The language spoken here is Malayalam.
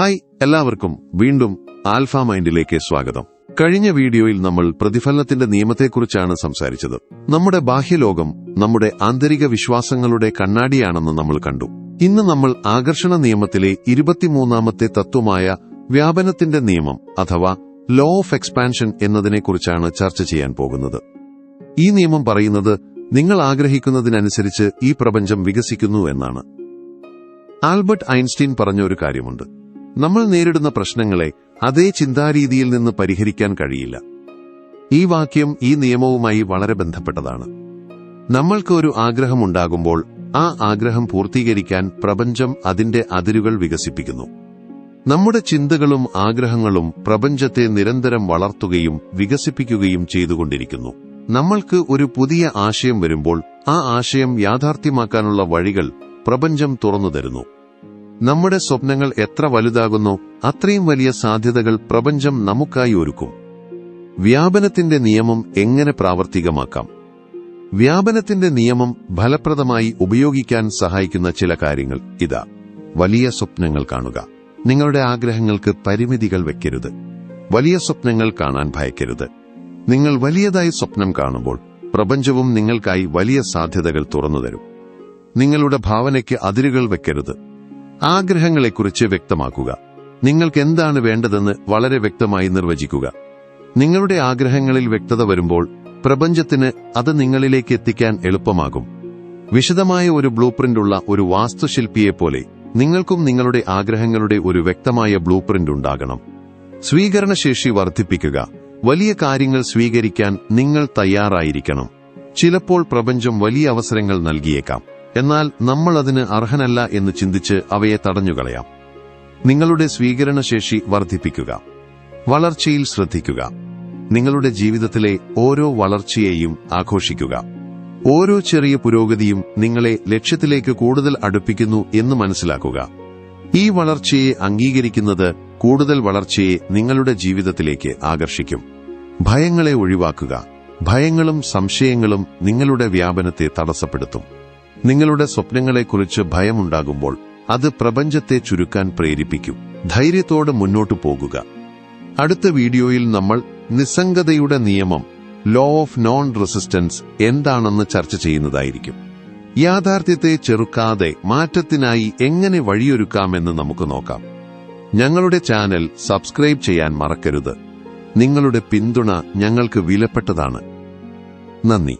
ഹായ് എല്ലാവർക്കും വീണ്ടും ആൽഫ മൈൻഡിലേക്ക് സ്വാഗതം. കഴിഞ്ഞ വീഡിയോയിൽ നമ്മൾ പ്രതിഫലനത്തിന്റെ നിയമത്തെക്കുറിച്ചാണ് സംസാരിച്ചത്. നമ്മുടെ ബാഹ്യലോകം നമ്മുടെ ആന്തരിക വിശ്വാസങ്ങളുടെ കണ്ണാടിയാണെന്ന് നമ്മൾ കണ്ടു. ഇന്ന് നമ്മൾ ആകർഷണ നിയമത്തിലെ ഇരുപത്തിമൂന്നാമത്തെ തത്വമായ വ്യാപനത്തിന്റെ നിയമം അഥവാ ലോ ഓഫ് എക്സ്പാൻഷൻ എന്നതിനെക്കുറിച്ചാണ് ചർച്ച ചെയ്യാൻ പോകുന്നത്. ഈ നിയമം പറയുന്നത് നിങ്ങൾ ആഗ്രഹിക്കുന്നതിനനുസരിച്ച് ഈ പ്രപഞ്ചം വികസിക്കുന്നു എന്നാണ്. ആൽബർട്ട് ഐൻസ്റ്റീൻ പറഞ്ഞ ഒരു കാര്യമുണ്ട്. നമ്മൾ നേരിടുന്ന പ്രശ്നങ്ങളെ അതേ ചിന്താരീതിയിൽ നിന്ന് പരിഹരിക്കാൻ കഴിയില്ല. ഈ വാക്യം ഈ നിയമവുമായി വളരെ ബന്ധപ്പെട്ടതാണ്. നമ്മൾക്ക് ഒരു ആഗ്രഹമുണ്ടാകുമ്പോൾ ആ ആഗ്രഹം പൂർത്തീകരിക്കാൻ പ്രപഞ്ചം അതിന്റെ അതിരുകൾ വികസിപ്പിക്കുന്നു. നമ്മുടെ ചിന്തകളും ആഗ്രഹങ്ങളും പ്രപഞ്ചത്തെ നിരന്തരം വളർത്തുകയും വികസിപ്പിക്കുകയും ചെയ്തുകൊണ്ടിരിക്കുന്നു. നമ്മൾക്ക് ഒരു പുതിയ ആശയം വരുമ്പോൾ ആ ആശയം യാഥാർത്ഥ്യമാക്കാനുള്ള വഴികൾ പ്രപഞ്ചം തുറന്നു തരുന്നു. നമ്മുടെ സ്വപ്നങ്ങൾ എത്ര വലുതാകുന്നോ അത്രയും വലിയ സാധ്യതകൾ പ്രപഞ്ചം നമുക്കായി ഒരുക്കും. വ്യാപനത്തിന്റെ നിയമം എങ്ങനെ പ്രാവർത്തികമാക്കാം? വ്യാപനത്തിന്റെ നിയമം ഫലപ്രദമായി ഉപയോഗിക്കാൻ സഹായിക്കുന്ന ചില കാര്യങ്ങൾ ഇതാ. വലിയ സ്വപ്നങ്ങൾ കാണുക. നിങ്ങളുടെ ആഗ്രഹങ്ങൾക്ക് പരിമിതികൾ വെക്കരുത്. വലിയ സ്വപ്നങ്ങൾ കാണാൻ ഭയക്കരുത്. നിങ്ങൾ വലിയതായി സ്വപ്നം കാണുമ്പോൾ പ്രപഞ്ചവും നിങ്ങൾക്കായി വലിയ സാധ്യതകൾ തുറന്നുതരും. നിങ്ങളുടെ ഭാവനയ്ക്ക് അതിരുകൾ വെക്കരുത്. ആഗ്രഹങ്ങളെക്കുറിച്ച് വ്യക്തമാക്കുക. നിങ്ങൾക്ക് എന്താണ് വേണ്ടതെന്ന് വളരെ വ്യക്തമായി നിർവചിക്കുക. നിങ്ങളുടെ ആഗ്രഹങ്ങളിൽ വ്യക്തത വരുമ്പോൾ പ്രപഞ്ചത്തിന് അത് നിങ്ങളിലേക്ക് എത്തിക്കാൻ എളുപ്പമാകും. വിശദമായ ഒരു ബ്ലൂ ഉള്ള ഒരു വാസ്തുശില്പിയെപ്പോലെ നിങ്ങൾക്കും നിങ്ങളുടെ ആഗ്രഹങ്ങളുടെ ഒരു വ്യക്തമായ ബ്ലൂ ഉണ്ടാകണം. സ്വീകരണശേഷി വർദ്ധിപ്പിക്കുക. വലിയ കാര്യങ്ങൾ സ്വീകരിക്കാൻ നിങ്ങൾ തയ്യാറായിരിക്കണം. ചിലപ്പോൾ പ്രപഞ്ചം വലിയ അവസരങ്ങൾ നൽകിയേക്കാം. എന്നാൽ നമ്മൾ അതിന് അർഹനല്ല എന്ന് ചിന്തിച്ച് അവയെ തടഞ്ഞുകളയാം. നിങ്ങളുടെ സ്വീകരണശേഷി വർദ്ധിപ്പിക്കുക. വളർച്ചയിൽ ശ്രദ്ധിക്കുക. നിങ്ങളുടെ ജീവിതത്തിലെ ഓരോ വളർച്ചയെയും ആഘോഷിക്കുക. ഓരോ ചെറിയ പുരോഗതിയും നിങ്ങളെ ലക്ഷ്യത്തിലേക്ക് കൂടുതൽ അടുപ്പിക്കുന്നു എന്ന് മനസ്സിലാക്കുക. ഈ വളർച്ചയെ അംഗീകരിക്കുന്നത് കൂടുതൽ വളർച്ചയെ നിങ്ങളുടെ ജീവിതത്തിലേക്ക് ആകർഷിക്കും. ഭയങ്ങളെ ഒഴിവാക്കുക. ഭയങ്ങളും സംശയങ്ങളും നിങ്ങളുടെ വ്യാപനത്തെ തടസ്സപ്പെടുത്തും. നിങ്ങളുടെ സ്വപ്നങ്ങളെക്കുറിച്ച് ഭയമുണ്ടാകുമ്പോൾ അത് പ്രപഞ്ചത്തെ ചുരുക്കാൻ പ്രേരിപ്പിക്കും. ധൈര്യത്തോടെ മുന്നോട്ടു പോകുക. അടുത്ത വീഡിയോയിൽ നമ്മൾ നിസ്സംഗതയുടെ നിയമം ലോ ഓഫ് നോൺ റെസിസ്റ്റൻസ് എന്താണെന്ന് ചർച്ച ചെയ്യുന്നതായിരിക്കും. യാഥാർത്ഥ്യത്തെ ചെറുക്കാതെ മാറ്റത്തിനായി എങ്ങനെ വഴിയൊരുക്കാമെന്ന് നമുക്ക് നോക്കാം. ഞങ്ങളുടെ ചാനൽ സബ്സ്ക്രൈബ് ചെയ്യാൻ മറക്കരുത്. നിങ്ങളുടെ പിന്തുണ ഞങ്ങൾക്ക് വിലപ്പെട്ടതാണ്. നന്ദി.